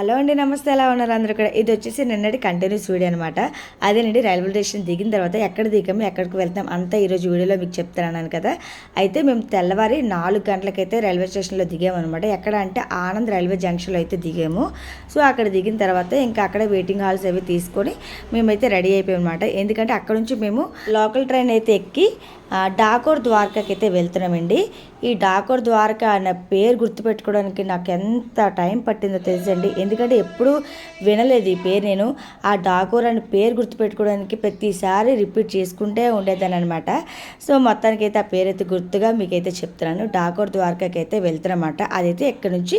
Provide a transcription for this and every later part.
Hello అండి నమస్తే. ఎలా ఉన్నారు అందరూ కూడా? ఇది వచ్చేసి నిన్నటి కంటిన్యూస్ వీడియో అనమాట అదేనండి రైల్వే స్టేషన్ దిగిన తర్వాత ఎక్కడ దిగాము ఎక్కడికి వెళ్తాం అంతా ఈరోజు వీడియోలో మీకు చెప్తానన్నాను కదా. అయితే మేము తెల్లవారి నాలుగు గంటలకైతే రైల్వే స్టేషన్లో దిగామన్నమాట ఎక్కడ అంటే ఆనంద్ రైల్వే జంక్షన్లో అయితే దిగాము. సో అక్కడ దిగిన తర్వాత ఇంకా అక్కడ వెయిటింగ్ హాల్స్ అవి తీసుకొని మేమైతే రెడీ అయిపోయాం అనమాట ఎందుకంటే అక్కడ నుంచి మేము లోకల్ ట్రైన్ అయితే ఎక్కి డాకోర్ ద్వారకాకి అయితే వెళ్తున్నామండి. ఈ డాకోర్ ద్వారకా అన్న పేరు గుర్తుపెట్టుకోవడానికి నాకు ఎంత టైం పట్టిందో తెలుసండి. ఎందుకంటే ఎప్పుడూ వినలేదు ఈ పేరు నేను. ఆ డాకోర్ అనే పేరు గుర్తుపెట్టుకోవడానికి ప్రతిసారి రిపీట్ చేసుకుంటే ఉండేదాన్ని అనమాట సో మొత్తానికి అయితే ఆ పేరు అయితే గుర్తుగా మీకైతే చెప్తున్నాను. డాకోర్ ద్వారకాకి అయితే వెళ్తున్నమాట అదైతే ఇక్కడ నుంచి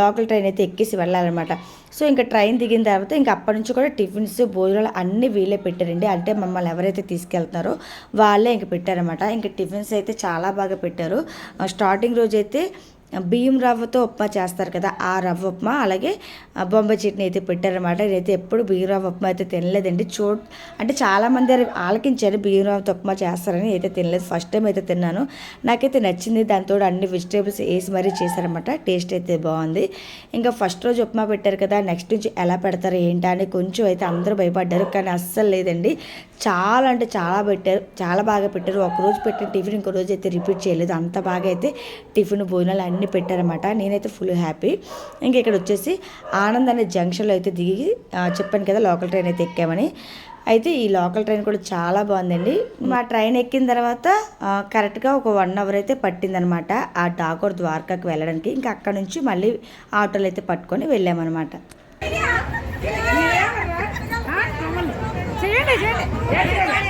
లోకల్ ట్రైన్ అయితే ఎక్కేసి వెళ్ళాలన్నమాట. సో ఇంకా ట్రైన్ దిగిన తర్వాత ఇంకా అప్పటి నుంచి కూడా టిఫిన్స్ భోజనాలు అన్నీ వీళ్ళే పెట్టారండి. అంటే మమ్మల్ని ఎవరైతే తీసుకెళ్తున్నారో వాళ్ళే ఇంక పెట్టారనమాట ఇంకా టిఫిన్స్ అయితే చాలా బాగా పెట్టారు. స్టార్టింగ్ రోజు అయితే బియ్యం రవ్వతో ఉప్మా చేస్తారు కదా ఆ రవ్వ ఉప్మా అలాగే బొంబాయి చట్నీ అయితే పెట్టారనమాట నేనైతే ఎప్పుడు బియ్యం రవ్వ ఉప్మా అయితే తినలేదండి. చూ అంటే చాలామంది ఆలకించారు బియ్యం రవ్వతో ఉప్మా చేస్తారని. అయితే తినలేదు ఫస్ట్ టైం అయితే తిన్నాను. నాకైతే నచ్చింది దాంతో అన్ని వెజిటేబుల్స్ వేసి మరీ చేశారనమాట టేస్ట్ అయితే బాగుంది. ఇంకా ఫస్ట్ రోజు ఉప్మా పెట్టారు కదా నెక్స్ట్ నుంచి ఎలా పెడతారు ఏంటా అని కొంచెం అయితే అందరూ భయపడ్డారు. కానీ అస్సలు లేదండి. చాలా అంటే చాలా పెట్టారు చాలా బాగా పెట్టారు. ఒక రోజు పెట్టిన టిఫిన్ ఇంకో రోజు అయితే రిపీట్ చేయలేదు. అంత బాగా అయితే టిఫిన్ భోజనాలు అన్నీ పెట్టారన్నమాట. నేనైతే ఫుల్ హ్యాపీ ఇంక ఇక్కడ వచ్చేసి ఆనంద్ అనే జంక్షన్లో అయితే దిగి చెప్పాను కదా లోకల్ ట్రైన్ అయితే ఎక్కామని. అయితే ఈ లోకల్ ట్రైన్ కూడా చాలా బాగుందండి. మా ట్రైన్ ఎక్కిన తర్వాత కరెక్ట్గా ఒక వన్ అవర్ అయితే పట్టిందనమాట ఆ ఠాకూర్ ద్వారకాకి వెళ్ళడానికి. ఇంకా అక్కడ నుంచి మళ్ళీ ఆటోలు అయితే పట్టుకొని వెళ్ళామన్నమాట. చేయండి చేయండి.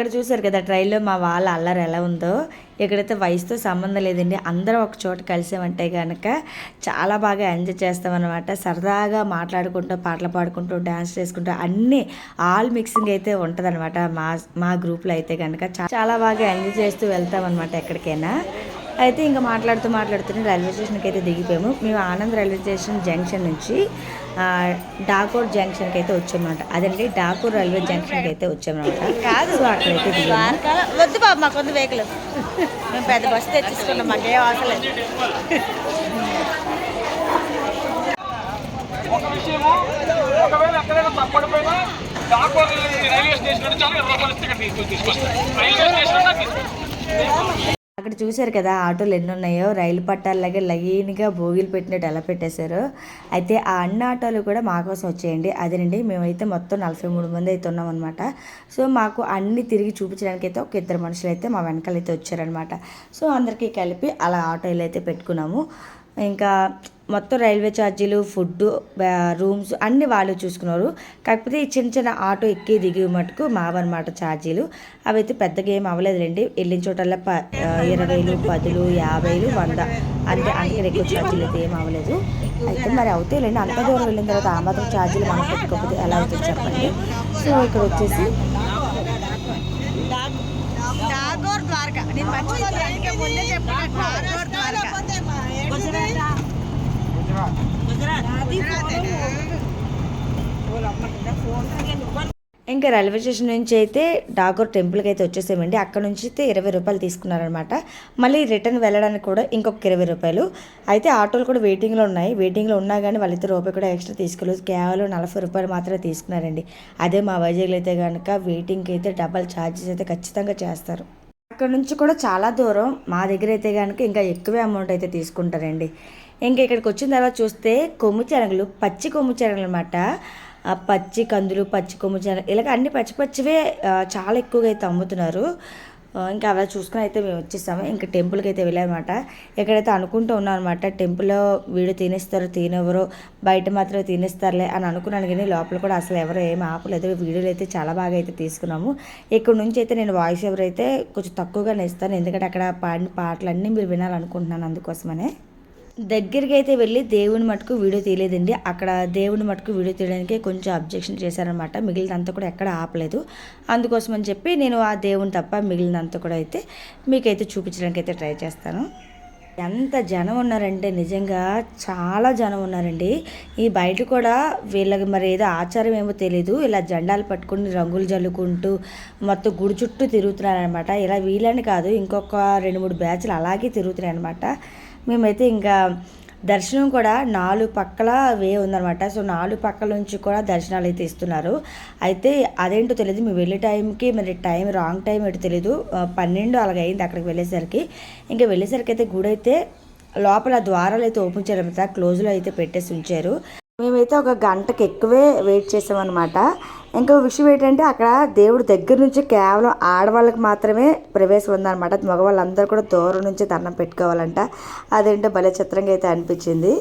అక్కడ చూశారు కదా ట్రైన్లో మా వాళ్ళ అల్లరి ఎలా ఉందో. ఇక్కడైతే వయసుతో సంబంధం లేదండి అందరం ఒక చోట కలిసామంటే కనుక చాలా బాగా ఎంజాయ్ చేస్తామన్నమాట. సరదాగా మాట్లాడుకుంటూ పాటలు పాడుకుంటూ డ్యాన్స్ చేసుకుంటూ అన్నీ ఆల్ మిక్సింగ్ అయితే ఉంటుందన్నమాట మా మా గ్రూప్లో అయితే కనుక చాలా బాగా ఎంజాయ్ చేస్తూ వెళ్తామన్నమాట ఎక్కడికైనా. అయితే ఇంకా మాట్లాడుతూ మాట్లాడుతూనే రైల్వే స్టేషన్కి అయితే దిగిపోయాము. మేము ఆనంద్ రైల్వే స్టేషన్ జంక్షన్ నుంచి డాకోర్ జంక్షన్కి అయితే వచ్చామన్నమాట. అదండి డాకోర్ రైల్వే జంక్షన్కి అయితే వచ్చామన్నమాట. కాదు. సో అక్కడైతే వద్దు బాబు మాకు ఉంది వెహికల్ మేము పెద్ద బస్సు తెచ్చేసుకున్నాం మాకేం అవసరం లేదు. ఒక విషయము? ఒకవేళ ఎక్కడైనా తప్పడిపోయినా డాకోర్ రైల్వే స్టేషన్ నుంచి చాలా రూపాయలు ఇక్కడ తీసుకొస్తాను రైల్వే స్టేషన్ అక్కడ చూశారు కదా ఆటోలు ఎన్ని ఉన్నాయో రైలు పట్టాలలాగే లైన్గా భోగిలు పెట్టినట్టు ఎలా పెట్టేశారు. అయితే ఆ అన్ని ఆటోలు కూడా మా కోసం వచ్చేయండి. అదేనండి మేమైతే మొత్తం నలభై మూడు మంది అయితే ఉన్నాం అనమాట సో మాకు అన్ని తిరిగి చూపించడానికి అయితే ఒక ఇద్దరు మనుషులు అయితే మా వెనకాల అయితే వచ్చారనమాట సో అందరికీ కలిపి అలా ఆటోలు అయితే పెట్టుకున్నాము. ఇంకా మొత్తం రైల్వే ఛార్జీలు ఫుడ్ రూమ్స్ అన్ని వాళ్ళు చూసుకున్నారు. కాకపోతే ఈ చిన్న చిన్న ఆటో ఎక్కి దిగి మటుకు మావన్నమాట ఛార్జీలు. అవి అయితే పెద్దగా ఏం అవ్వలేదులేండి. వెళ్ళిన చోటల్లా ప ఇరవైలు పదులు యాభైలు వంద అంతే అందుకే ఎక్కువ ఛార్జీలు అయితే ఏం అవ్వలేదు. అయితే మరి అవుతాయిలేండి. అంత దూరం వెళ్ళిన తర్వాత ఆ మాత్రం ఛార్జీలు మనం పెట్టుకోకపోతే ఎలా అవుతుంది చెప్పండి. సో ఇక్కడ వచ్చేసి డాగోర్ ద్వారకా. నేను మర్చిపోతాను ముందే డాగోర్ ద్వారకా ఇంకా రైల్వే స్టేషన్ నుంచి అయితే డాగోర్ టెంపుల్కి అయితే వచ్చేసామండి. అక్కడ నుంచి అయితే ఇరవై రూపాయలు తీసుకున్నారనమాట మళ్ళీ రిటర్న్ వెళ్ళడానికి కూడా ఇంకొక ఇరవై రూపాయలు. అయితే ఆటోలు కూడా వెయిటింగ్లో ఉన్నాయి. వెయిటింగ్లో ఉన్నా కానీ వాళ్ళైతే రూపాయి కూడా ఎక్స్ట్రా తీసుకోలేదు. కేవలం నలభై రూపాయలు మాత్రమే తీసుకున్నారండి. అదే మా వైజాగ్లో అయితే కనుక వెయిటింగ్కి అయితే డబల్ ఛార్జెస్ అయితే ఖచ్చితంగా చేస్తారు. అక్కడ నుంచి కూడా చాలా దూరం. మా దగ్గర అయితే కనుక ఇంకా ఎక్కువే అమౌంట్ అయితే తీసుకుంటారండి. ఇంకా ఇక్కడికి వచ్చిన తర్వాత చూస్తే కొమ్ము శనగలు పచ్చి కొమ్ము శనగలు అనమాట పచ్చి కందులు పచ్చి కొమ్ము శనగ ఇలాగ అన్ని పచ్చి పచ్చివే చాలా ఎక్కువగా అయితే అమ్ముతున్నారు. ఇంకా అలా చూసుకుని అయితే మేము వచ్చేసాము. ఇంకా టెంపుల్కి అయితే వెళ్ళామన్నమాట. ఎక్కడైతే అనుకుంటూ ఉన్నాం అనమాట టెంపుల్లో వీడు తినేస్తారు తినెవరో బయట మాత్రం తినేస్తారులే అని అనుకున్నాను కానీ లోపల కూడా అసలు ఎవరు ఏం ఆపలేదు. వీడియోలు అయితే చాలా బాగా అయితే తీసుకున్నాము. ఇక్కడ నుంచి అయితే నేను వాయిస్ ఎవరైతే కొంచెం తక్కువగానే ఇస్తాను. ఎందుకంటే అక్కడ పాడిన పాటలన్నీ మీరు వినాలనుకుంటున్నాను అందుకోసమనే. దగ్గరికి అయితే వెళ్ళి దేవుని మటుకు వీడియో తీయలేదండి. అక్కడ దేవుని మటుకు వీడియో తీయడానికి కొంచెం అబ్జెక్షన్ చేశారనమాట మిగిలినంతా కూడా ఎక్కడ ఆపలేదు. అందుకోసం అని చెప్పి నేను ఆ దేవుని తప్ప మిగిలినంతా కూడా అయితే మీకైతే చూపించడానికి అయితే ట్రై చేస్తాను. ఎంత జనం ఉన్నారంటే నిజంగా చాలా జనం ఉన్నారండి. ఈ బయట కూడా వీళ్ళకి మరి ఏదో ఆచారం ఏమో తెలీదు. ఇలా జెండాలు పట్టుకుని రంగులు జల్లుకుంటూ మొత్తం గుడి చుట్టూ తిరుగుతున్నారనమాట ఇలా వీళ్ళని కాదు ఇంకొక రెండు మూడు బ్యాచ్లు అలాగే తిరుగుతున్నాయి అనమాట మేమైతే ఇంకా దర్శనం కూడా నాలుగు పక్కల వే ఉందన్నమాట. సో నాలుగు పక్కల నుంచి కూడా దర్శనాలు అయితే ఇస్తున్నారు. అయితే అదేంటో తెలియదు మేము వెళ్ళే టైంకి మరి టైం రాంగ్ టైం ఏంటో తెలియదు పన్నెండు అలాగ అయింది అక్కడికి వెళ్ళేసరికి. ఇంకా వెళ్ళేసరికి అయితే గుడి అయితే లోపల ద్వారాలు అయితే ఓపెన్ చేయడం క్లోజ్లో అయితే పెట్టేసి ఉంచారు. మేమైతే ఒక గంటకి ఎక్కువే వెయిట్ చేసామన్నమాట. ఇంకో విషయం ఏంటంటే అక్కడ దేవుడి దగ్గర నుంచి కేవలం ఆడవాళ్ళకి మాత్రమే ప్రవేశం ఉందన్నమాట. మగవాళ్ళందరూ కూడా దూరం నుంచి దండం పెట్టుకోవాలంట. అదేంటో భలే చిత్రంగా అయితే అనిపించింది.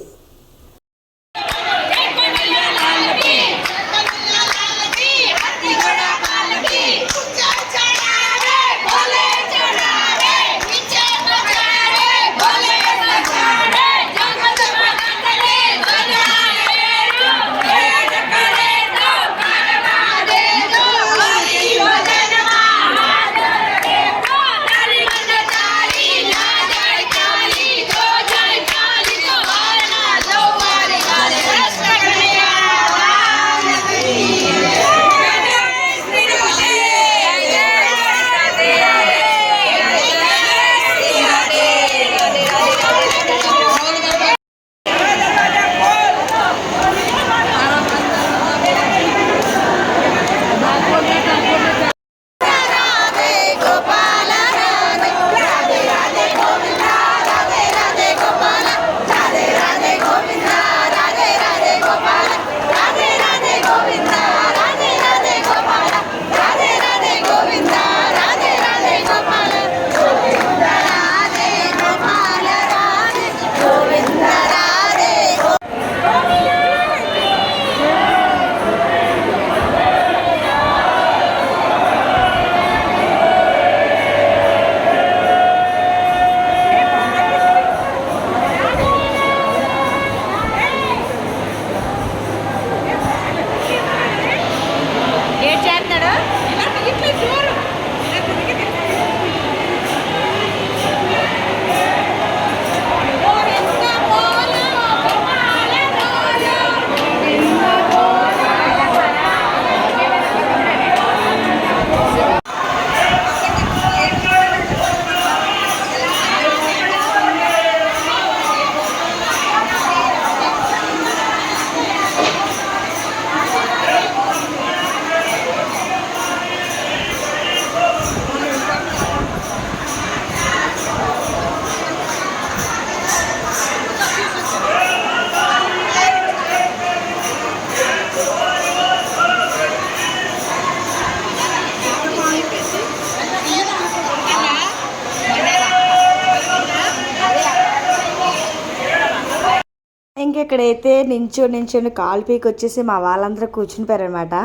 ఇక్కడైతే నించో నించొని కాలు పీకి వచ్చేసి మా వాళ్ళందరూ కూర్చునిపోయారనమాట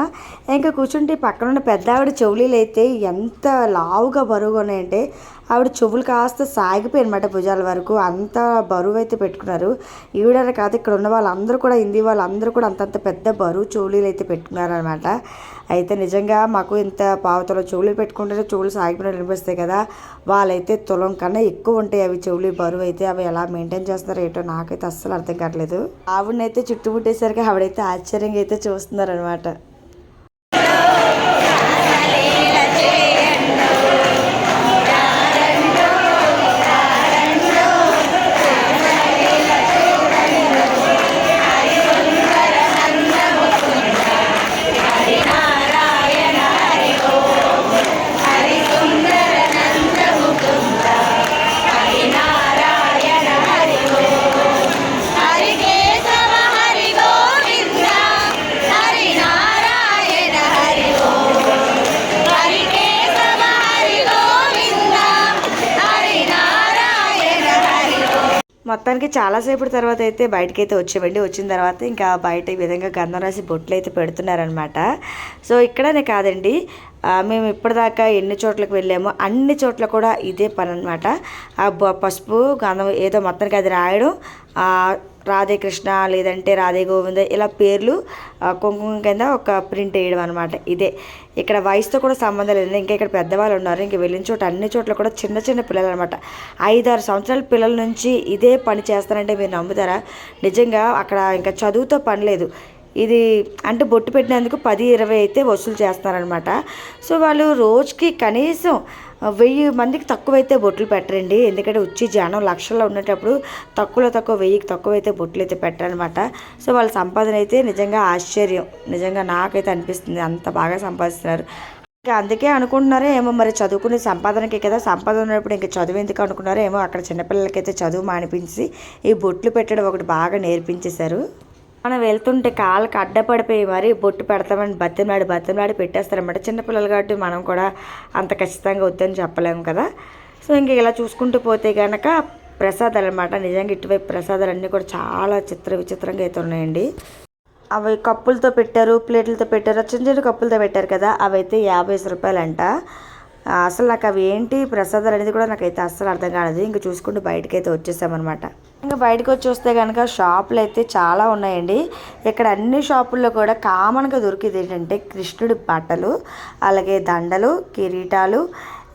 ఇంకా కూర్చుంటే పక్కన ఉన్న పెద్ద ఆవిడ చెవులీలు అయితే ఎంత లావుగా బరువుగా ఉన్నాయంటే ఆవిడ చెవులు కాస్త సాగిపోయి అనమాట భుజాల వరకు. అంత బరువు అయితే పెట్టుకున్నారు. ఈవిడ కాదు ఇక్కడ ఉన్న వాళ్ళందరూ కూడా హిందీ వాళ్ళందరూ కూడా అంతంత పెద్ద బరువు చెవులీలు అయితే పెట్టుకున్నారనమాట అయితే నిజంగా మాకు ఇంత పావుతల చెవులు పెట్టుకుంటేనే చెవులు సాగిపోయినట్టు అనిపిస్తాయి కదా. వాళ్ళైతే తులం కన్నా ఎక్కువ ఉంటాయి అవి చెవులు బరువు అయితే. అవి ఎలా మెయింటైన్ చేస్తారో ఏంటో నాకైతే అస్సలు అర్థం కావట్లేదు. ఆవిడనైతే చుట్టుముట్టేసరికి ఆవిడైతే ఆశ్చర్యంగా అయితే చూస్తున్నారనమాట మొత్తానికి చాలాసేపటి తర్వాత అయితే బయటకి అయితే వచ్చేవండి. వచ్చిన తర్వాత ఇంకా బయట ఈ విధంగా గంధం రాసి బొట్లు అయితే పెడుతున్నారనమాట సో ఇక్కడనే కాదండి. మేము ఇప్పటిదాకా ఎన్ని చోట్లకు వెళ్ళామో అన్ని చోట్ల కూడా ఇదే పని అనమాట ఆ పసుపు గంధం ఏదో మొత్తానికి అది రాయడం రాధే కృష్ణ లేదంటే రాధే గోవింద ఇలా పేర్లు కుంకుమ కింద ఒక ప్రింట్ వేయడం అనమాట ఇదే. ఇక్కడ వయసుతో కూడా సంబంధం లేదు. ఇంకా ఇక్కడ పెద్దవాళ్ళు ఉన్నారు. ఇంక వెళ్ళిన చోట అన్ని చోట్ల కూడా చిన్న చిన్న పిల్లలు అనమాట ఐదారు సంవత్సరాల పిల్లల నుంచి ఇదే పని చేస్తారంటే మీరు నమ్ముతారా? నిజంగా అక్కడ ఇంకా చదువుతో పని లేదు. ఇది అంటే బొట్టు పెట్టినందుకు పది ఇరవై అయితే వసూలు చేస్తారనమాట. సో వాళ్ళు రోజుకి కనీసం వెయ్యి మందికి తక్కువైతే బొట్లు పెట్టరండి. ఎందుకంటే వచ్చి జనం లక్షల్లో ఉండేటప్పుడు తక్కువలో తక్కువ వెయ్యికి తక్కువైతే బొట్లు అయితే పెట్టరనమాట సో వాళ్ళ సంపాదన అయితే నిజంగా ఆశ్చర్యం. నిజంగా నాకైతే అనిపిస్తుంది అంత బాగా సంపాదిస్తున్నారు. ఇంకా అందుకే అనుకుంటున్నారో ఏమో మరి చదువుకునే సంపాదనకే కదా. సంపాదన ఉన్నప్పుడు ఇంకా చదువు ఎందుకు అనుకున్నారో ఏమో అక్కడ చిన్నపిల్లలకైతే చదువు మానిపించి ఈ బొట్లు పెట్టడం ఒకటి బాగా నేర్పించేశారు. మనం వెళ్తుంటే కాళ్ళకి అడ్డపడిపోయి మరి బొట్టు పెడతామని బతిమలాడి బతిమలాడి పెట్టేస్తారన్నమాట. చిన్నపిల్లలు కాబట్టి మనం కూడా అంత ఖచ్చితంగా వద్దని చెప్పలేము కదా. సో ఇంక ఇలా చూసుకుంటూ పోతే కనుక ప్రసాదాలు అనమాట నిజంగా ఇటువైపు ప్రసాదాలు అన్నీ కూడా చాలా చిత్ర విచిత్రంగా అయితే ఉన్నాయండి. అవి కప్పులతో పెట్టారు ప్లేట్లతో పెట్టారు చిన్న చిన్న కప్పులతో పెట్టారు కదా. అవి అయితే యాభై రూపాయలంట. అసలు నాకు అవి ఏంటి ప్రసాదాలు అనేది కూడా నాకైతే అస్సలు అర్థం కాలేదు. ఇంకా చూసుకుంటూ బయటకు అయితే వచ్చేసామన్నమాట. ఇంకా బయటకు వచ్చి వస్తే కనుక షాపులు అయితే చాలా ఉన్నాయండి. ఇక్కడ అన్ని షాపుల్లో కూడా కామన్గా దొరికేది ఏంటంటే కృష్ణుడి బట్టలు అలాగే దండలు కిరీటాలు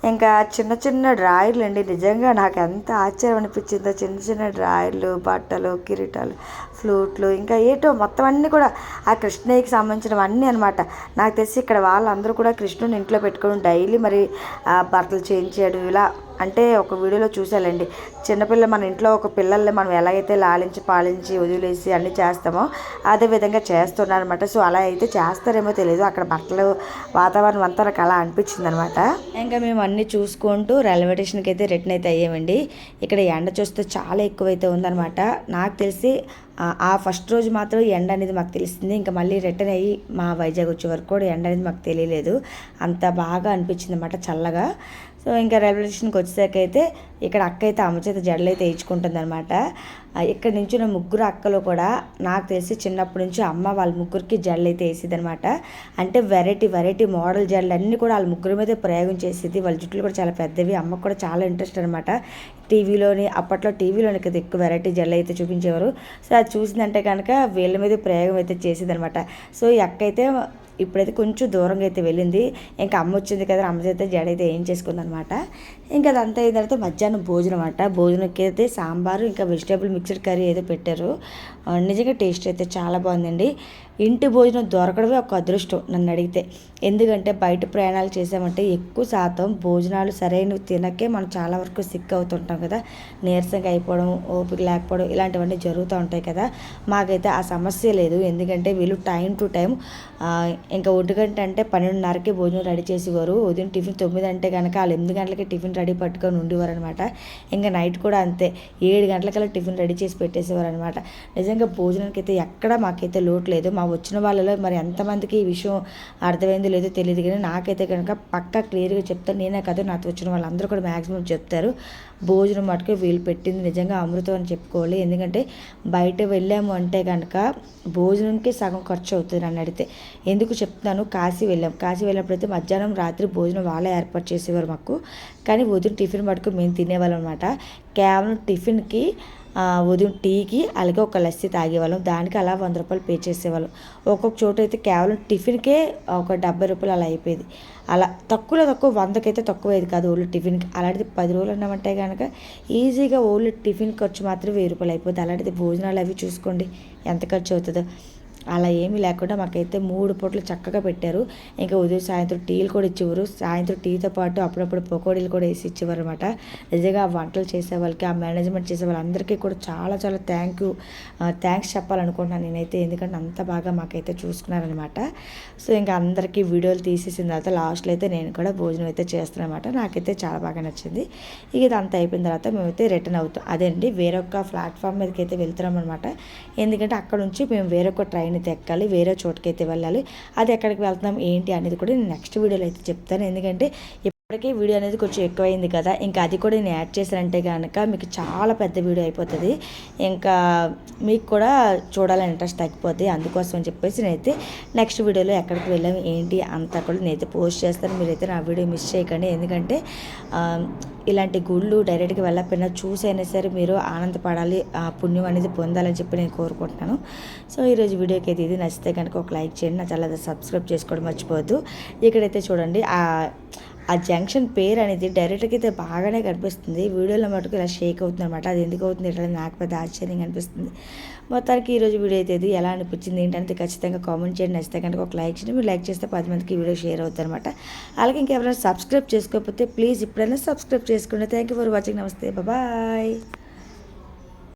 ఇంకా చిన్న చిన్న డ్రాయర్లు అండి. నిజంగా నాకు ఎంత ఆశ్చర్యం అనిపించిందో. చిన్న చిన్న డ్రాయర్లు బట్టలు కిరీటాలు ఫ్లూట్లు ఇంకా ఏటో మొత్తం అన్నీ కూడా ఆ కృష్ణయ్యకి సంబంధించినవన్నీ అనమాట నాకు తెలిసి ఇక్కడ వాళ్ళందరూ కూడా కృష్ణుని ఇంట్లో పెట్టుకొని డైలీ మరి బట్టలు చేయించాడు. ఇలా అంటే ఒక వీడియోలో చూసాలండి చిన్నపిల్ల మన ఇంట్లో ఒక పిల్లల్ని మనం ఎలాగైతే లాలించి పాలించి వదిలేసి అన్నీ చేస్తామో అదే విధంగా చేస్తున్నారు అనమాట సో అలా అయితే చేస్తారేమో తెలియదు అక్కడ బట్టలు వాతావరణం అంతా నాకు అలా అనిపించింది అనమాట ఇంకా మేము అన్నీ చూసుకుంటూ రైల్వే స్టేషన్కి అయితే రిటర్న్ అయితే అయ్యామండి. ఇక్కడ ఎండ చూస్తే చాలా ఎక్కువైతే ఉందన్నమాట. నాకు తెలిసి ఆ- ఫస్ట్ రోజు మాత్రం ఎండ అనేది మాకు తెలిసింది. ఇంకా మళ్ళీ రిటర్న్ అయ్యి మా వైజాగ్ వచ్చే వరకు కూడా ఎండ అనేది మాకు తెలియలేదు. అంత బాగా అనిపించింది అనమాట చల్లగా. సో ఇంకా రైల్వే స్టేషన్కి వచ్చేసాక అయితే ఇక్కడ అక్క అయితే అమ్మ చేత జడలు అయితే వేయించుకుంటుంది అనమాట ఇక్కడ నుంచి ఉన్న ముగ్గురు అక్కలు కూడా నాకు తెలిసి చిన్నప్పటి నుంచి అమ్మ వాళ్ళ ముగ్గురికి జడలు అయితే వేసేది అనమాట అంటే వెరైటీ వెరైటీ మోడల్ జడలు అన్నీ కూడా వాళ్ళ ముగ్గురు మీద ప్రయోగం చేసేది. వాళ్ళ జుట్లు కూడా చాలా పెద్దవి. అమ్మకు కూడా చాలా ఇంట్రెస్ట్ అనమాట టీవీలోని అప్పట్లో టీవీలోని కదా ఎక్కువ వెరైటీ జడలు అయితే చూపించేవారు. సో అది చూసిందంటే కనుక వీళ్ళ మీద ప్రయోగం అయితే చేసేది అనమాట సో ఈ అక్క అయితే ఇప్పుడైతే కొంచెం దూరంగా అయితే వెళ్ళింది. ఇంకా అమ్మ వచ్చింది కదా అమ్మ చేత జడ అయితే ఏం చేసుకుందనమాట ఇంకా అదంతా అయిన తర్వాత మధ్యాహ్నం భోజనం అంట భోజనంకి అయితే సాంబారు ఇంకా వెజిటేబుల్ మిక్స్డ్ కర్రీ ఏదో పెట్టారు. నిజంగా టేస్ట్ అయితే చాలా బాగుందండి. ఇంటి భోజనం దొరకడమే ఒక అదృష్టం నన్ను అడిగితే. ఎందుకంటే బయట ప్రయాణాలు చేసామంటే ఎక్కువ శాతం భోజనాలు సరైనవి తినకే మనం చాలా వరకు సిక్ అవుతుంటాం కదా. నీరసంగా అయిపోవడం ఓపిక లేకపోవడం ఇలాంటివన్నీ జరుగుతూ ఉంటాయి కదా. మాకైతే ఆ సమస్య లేదు. ఎందుకంటే వీళ్ళు టైం టు టైం ఇంకా ఒంటి గంట అంటే పన్నెండున్నరకే భోజనం రెడీ చేసేవారు. ఉదయం టిఫిన్ తొమ్మిది అంటే కనుక వాళ్ళు ఎనిమిది గంటలకి టిఫిన్ రెడీ పట్టుకొని ఉండేవారు అనమాట ఇంకా నైట్ కూడా అంతే. ఏడు గంటలకల్లా టిఫిన్ రెడీ చేసి పెట్టేసేవారు అనమాట నిజంగా భోజనానికి అయితే ఎక్కడ మాకైతే లోటు లేదు. మా వచ్చిన వాళ్ళలో మరి ఎంతమందికి ఈ విషయం అర్థమైందో లేదో తెలియదు కానీ నాకైతే కనుక పక్కా క్లియర్గా చెప్తాను. నేనే కాదు నాతో వచ్చిన వాళ్ళందరూ కూడా మ్యాక్సిమం చెప్తారు. భోజనం మటుకు వీళ్ళు పెట్టింది నిజంగా అమృతం అని చెప్పుకోవాలి. ఎందుకంటే బయట వెళ్ళాము అంటే కనుక భోజనంకి సగం ఖర్చు అవుతుంది నన్ను అడిగితే. ఎందుకు చెప్తున్నాను? కాశీ వెళ్ళాం. కాశీ వెళ్ళినప్పుడైతే మధ్యాహ్నం రాత్రి భోజనం వాళ్ళే ఏర్పాటు చేసేవారు మాకు. కానీ ఉదయం టిఫిన్ మటుకు మేము తినేవాళ్ళం అనమాట కేవలం టిఫిన్కి ఉదయం టీకి అలాగే ఒక లస్సీ తాగేవాళ్ళం. దానికి అలా వంద రూపాయలు పే చేసేవాళ్ళం. ఒక్కొక్క చోట అయితే కేవలం టిఫిన్కే ఒక డెబ్బై రూపాయలు అలా అయిపోయేది. అలా తక్కువలో తక్కువ వందకైతే తక్కువ అయ్యేది కాదు ఓన్లీ టిఫిన్కి. అలాంటిది పది రోజులు అన్నామంటే కనుక ఈజీగా ఓన్లీ టిఫిన్ ఖర్చు మాత్రం వెయ్యి రూపాయలు అయిపోతుంది అలాంటిది భోజనాలు అవి చూసుకోండి. ఎంత ఖర్చు అవుతుందో అలా ఏమీ లేకుండా మాకైతే మూడు పూటలు చక్కగా పెట్టారు. ఇంకా ఉదయం సాయంత్రం టీలు కూడా ఇచ్చేవారు. సాయంత్రం టీతో పాటు అప్పుడప్పుడు పకోడీలు కూడా వేసి ఇచ్చేవారు అనమాట నిజంగా ఆ వంటలు చేసే వాళ్ళకి ఆ మేనేజ్మెంట్ చేసే వాళ్ళందరికీ కూడా చాలా చాలా థ్యాంక్ యూ థ్యాంక్స్ చెప్పాలనుకుంటున్నాను నేనైతే. ఎందుకంటే అంత బాగా మాకైతే చూసుకున్నారనమాట సో ఇంకా అందరికీ వీడియోలు తీసేసిన తర్వాత లాస్ట్లో అయితే నేను కూడా భోజనం అయితే చేస్తాను అనమాట నాకైతే చాలా బాగా నచ్చింది. ఇక ఇదంతా అయిపోయిన తర్వాత మేమైతే రిటర్న్ అవుతాం. అదే అండి వేరొక ప్లాట్ఫామ్ మీదకి అయితే వెళ్తున్నాం అనమాట ఎందుకంటే అక్కడ నుంచి మేము వేరొక ట్రైన్ అయితే ఎక్కాలి వేరే చోటుకైతే వెళ్ళాలి. అది ఎక్కడికి వెళ్తున్నాం ఏంటి అనేది కూడా నేను నెక్స్ట్ వీడియోలో అయితే చెప్తాను. ఎందుకంటే ఇప్పటికే వీడియో అనేది కొంచెం ఎక్కువైంది కదా ఇంకా అది కూడా నేను యాడ్ చేశానంటే కనుక మీకు చాలా పెద్ద వీడియో అయిపోతుంది. ఇంకా మీకు కూడా చూడాలని ఇంట్రెస్ట్ తగ్గిపోతుంది అందుకోసం అని చెప్పేసి నేనైతే నెక్స్ట్ వీడియోలో ఎక్కడికి వెళ్ళాము ఏంటి అంతా కూడా నేనైతే పోస్ట్ చేస్తాను. మీరైతే నా వీడియో మిస్ చేయకండి. ఎందుకంటే ఇలాంటి గుళ్ళు డైరెక్ట్గా వెళ్ళకపోయినా చూసైనా సరే మీరు ఆనందపడాలి ఆ పుణ్యం అనేది పొందాలని చెప్పి నేను కోరుకుంటున్నాను. సో ఈరోజు వీడియోకి అయితే ఇది. నచ్చితే కనుక ఒక లైక్ చేయండి. నా చాలా సబ్స్క్రైబ్ చేసుకోవడం మర్చిపోవద్దు. ఇక్కడైతే చూడండి ఆ జంక్షన్ పేరు అనేది డైరెక్ట్గా అయితే బాగానే కనిపిస్తుంది. వీడియోలో మటుకు ఇలా షేక్ అవుతుంది అనమాట అది ఎందుకు అవుతుంది ఎట్లా నాకు పెద్ద ఆశ్చర్యంగా అనిపిస్తుంది. మొత్తానికి ఈరోజు వీడియో అయితే ఇది. ఎలా అనిపించింది ఏంటంటే ఖచ్చితంగా కామెంట్ చేయండి. నచ్చితే కనుక ఒక లైక్ చేయండి. మీరు లైక్ చేస్తే పది మందికి వీడియో షేర్ అవుతుంది అనమాట అలాగే ఇంకెవరైనా సబ్స్క్రైబ్ చేసుకోకపోతే ప్లీజ్ ఇప్పుడైనా సబ్స్క్రైబ్ చేసుకోండి థ్యాంక్ యూ ఫర్ వాచింగ్. నమస్తే. బాయ్.